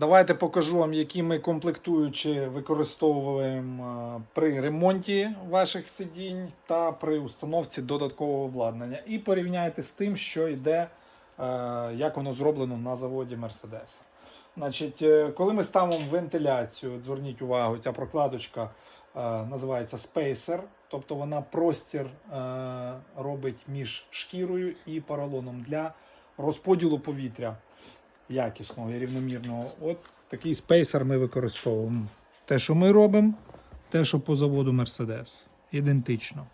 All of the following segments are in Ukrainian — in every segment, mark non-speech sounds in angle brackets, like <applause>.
Давайте покажу вам, які ми комплектуючі використовуємо е, при ремонті ваших сидінь та при установці додаткового обладнання. І порівняйте з тим, що йде, е, як воно зроблено на заводі Mercedes. Значить, е, коли ми ставимо вентиляцію, зверніть увагу, ця прокладочка називається Spacer, тобто вона простір робить між шкірою і поролоном для розподілу повітря якісного і рівномірного. От такий спейсер ми використовуємо. Те, що ми робимо, те, що по заводу Mercedes. Ідентично.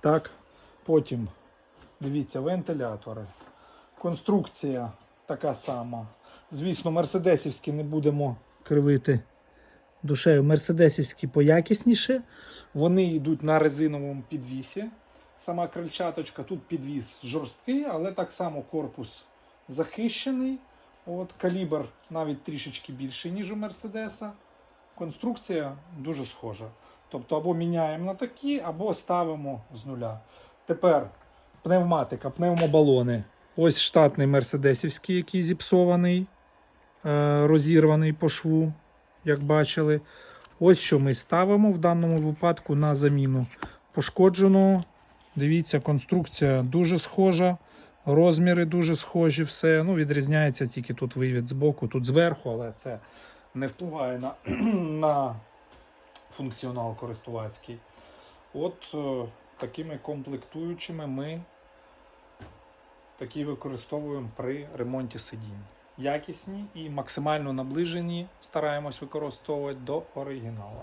Так, потім дивіться, вентилятори. Конструкція така сама. Звісно, мерседесівські не будемо кривити душею. Мерседесівські поякісніше. Вони йдуть на резиновому підвісі. Сама крильчаточка, тут підвіс жорсткий, але так само корпус захищений. От, калібр навіть трішечки більший, ніж у Мерседеса. Конструкція дуже схожа. Тобто або міняємо на такі, або ставимо з нуля. Тепер пневматика, пневмобалони. Ось штатний мерседесівський, який зіпсований, е, розірваний по шву, як бачили. Ось що ми ставимо в даному випадку на заміну пошкодженого. Дивіться, конструкція дуже схожа. Розміри дуже схожі, все. Ну, відрізняється тільки тут вивід з боку, тут зверху, але це не впливає на, <clears throat> на функціонал користувацький. От е, такими комплектуючими ми такі використовуємо при ремонті сидінь. Якісні і максимально наближені стараємось використовувати до оригіналу.